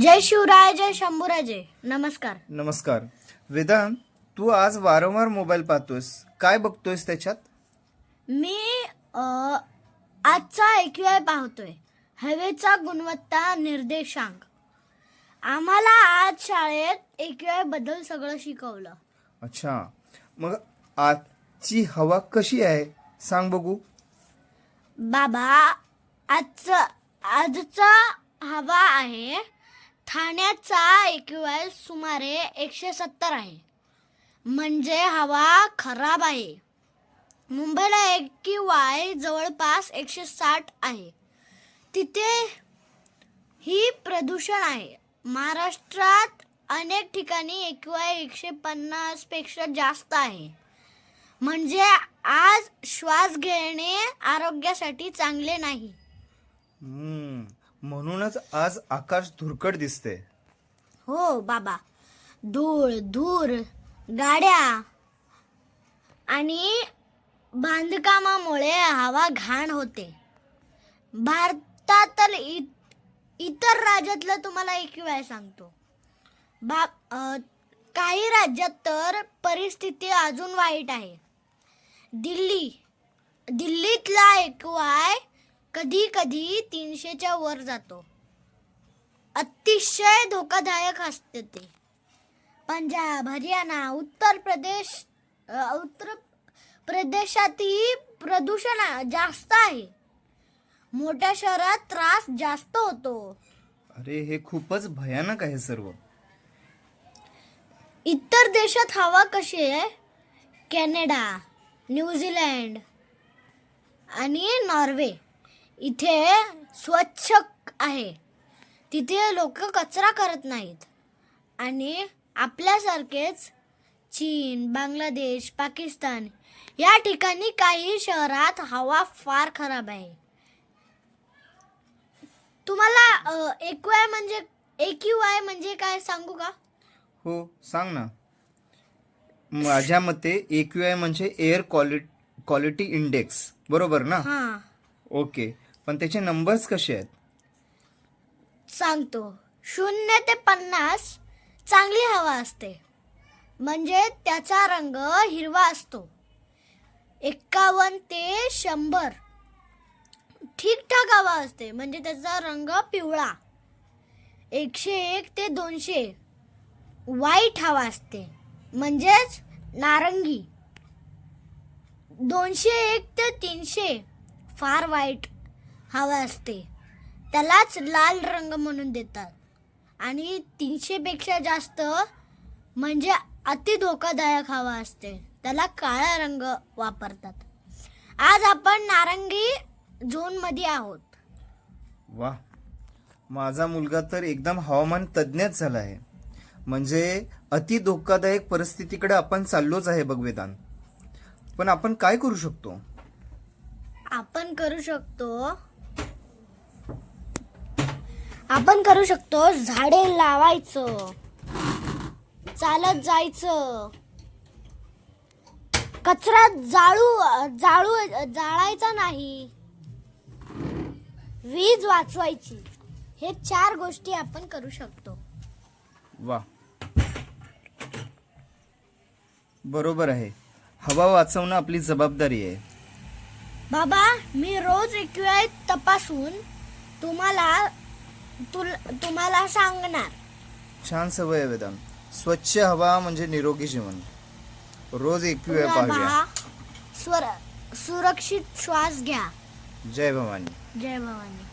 जय शिवराय जय शंभूराजे. नमस्कार. नमस्कार. वेदांत तू आज वारंवार मोबाईल पाहतोस काय बघतोयस त्याच्यात? मी अ, आजचा आय पाहतोय. हवेचा गुणवत्ता निर्देशांक. आम्हाला आज शाळेत आयबद्दल सगळं शिकवलं. अच्छा. मग आजची हवा कशी आहे? सांग बघू. बाबा आजचा आजचा हवा आहे ठाण्याचा आय सुमारे एकशे सत्तर आहे. म्हणजे हवा खराब आहे. मुंबईला वाय जवळपास एकशे साठ आहे. तिथे ही प्रदूषण आहे. महाराष्ट्रात अनेक ठिकाणी वाय एकशे पन्नासपेक्षा जास्त आहे. म्हणजे आज श्वास घेणे आरोग्यासाठी चांगले नाही. हम्म, म्हणूनच आज आकाश धुरकट दिसते. हो बाबा. धूळ धूर गाड्या आणि बांधकामामुळे हवा घाण होते. भारतातील इत इतर राज्यातलं तुम्हाला एक वेळ सांगतो. बा अ, काही राज्यात तर परिस्थिती अजून वाईट आहे. दिल्ली दिल्लीतला एक वाय कधी कधी तीनशेच्या वर जातो. अतिशय धोकादायक असते ते. पंजाब हरियाणा उत्तर प्रदेश उत्तर प्रदेशातही प्रदूषण जास्त आहे. मोठ्या शहरात त्रास जास्त होतो. अरे हे खूपच भयानक आहे सर्व. इतर देशात हवा कशी आहे? कॅनडा न्यूझीलंड आणि नॉर्वे. इथे स्वच्छ आहे. तिथे लोक कचरा करत नाहीत. आणि आपल्यासारखेच चीन बांगलादेश पाकिस्तान या ठिकाणी काही शहरात हवा फार खराब आहे. तुम्हाला एकवाय म्हणजे एक्यूआय म्हणजे काय सांगू का? हो सांग ना. माझ्या मते एक्यू आय म्हणजे एअर क्वालिटी क्वालिटी इंडेक्स. बरोबर ना? हा. ओके. पण त्याचे नंबर्स कसे आहेत? सांगतो. शून्य ते पन्नास चांगली हवा असते. म्हणजे त्याचा रंग हिरवा असतो. एक्कावन्न ते शंभर. ठीकठाक हवा असते. म्हणजे त्याचा रंग पिवळा. एकशे एक ते दोनशे. वाईट हवा असते. म्हणजेच नारंगी. दोनशे एक ते तीनशे. फार वाईट. हवा असते. त्यालाच लाल रंग म्हणून देतात. आणि तीनशे पेक्षा जास्त म्हणजे अति धोकादायक हवा असते. त्याला काळा रंग वापरतात. आज आपण नारंगी झोनमध्ये आहोत. वा. माझा मुलगा तर एकदम हवामान तज्ज्ञच झाला आहे. म्हणजे अति धोकादायक परिस्थितीकडे आपण चाललोच आहे बघ वेदांत. पण आपण काय करू शकतो? आपण करू शकतो आपण करू शकतो झाडे लावायचं चालत जायचं. कचरा जाळू जाळू जाळायचा नाही. वीज वाचवायची. हे चार गोष्टी आपण करू शकतो. वा. बरोबर आहे. हवा वाचवणं आपली जबाबदारी आहे. बाबा मी रोज एक्युआय तपासून तुम्हाला तुल तुम्हाला सांगणार. छान सवय आहे वेदांत. स्वच्छ हवा म्हणजे निरोगी जीवन. रोज एक वेळ पाहूया. पहा स्वर सुरक्षित श्वास घ्या. जय भवानी. जय भवानी.